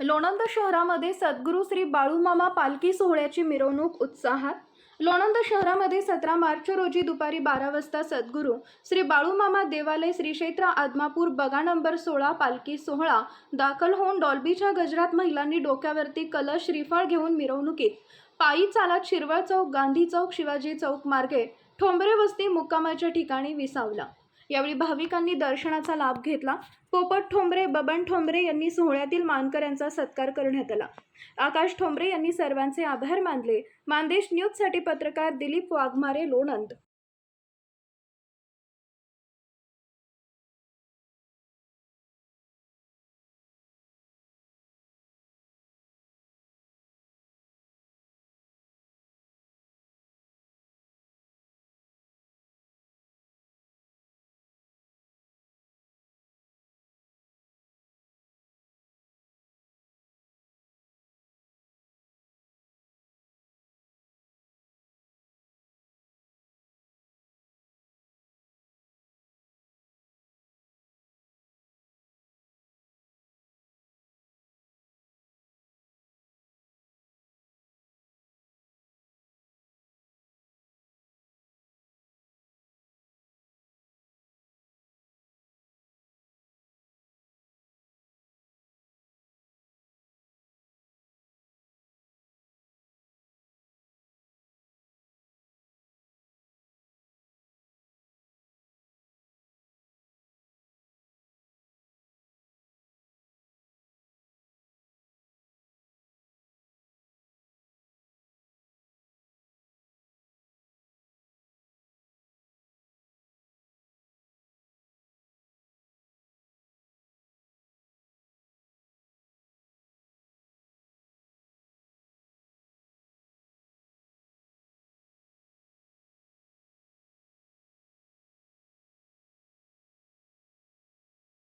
लोणंद शहरामध्ये सद्गुरू श्री बाळूमामा पालखी सोहळ्याची मिरवणूक उत्साहात. लोणंद शहरामध्ये सतरा मार्च रोजी दुपारी बारा वाजता सद्गुरू श्री बाळूमामा देवालय श्री क्षेत्र आदमापूर बगा नंबर सोळा पालखी सोहळा दाखल होऊन डॉल्बीच्या गजरात महिलांनी डोक्यावरती कलश श्रीफळ घेऊन मिरवणुकीत. पायी चालत शिरवळ चौक गांधी चौक शिवाजी चौक मार्गे ठोंबरे वस्ती मुक्कामाच्या ठिकाणी विसावला. यावेळी भाविकांनी दर्शनाचा लाभ घेतला. पोपट ठोंबरे बबन ठोंबरे यांनी सोहळ्यातील मानकऱ्यांचा सत्कार करण्यात आला. आकाश ठोंबरे यांनी सर्वांचे आभार मानले. मानदेश न्यूजसाठी पत्रकार दिलीप वाघमारे लोणंद.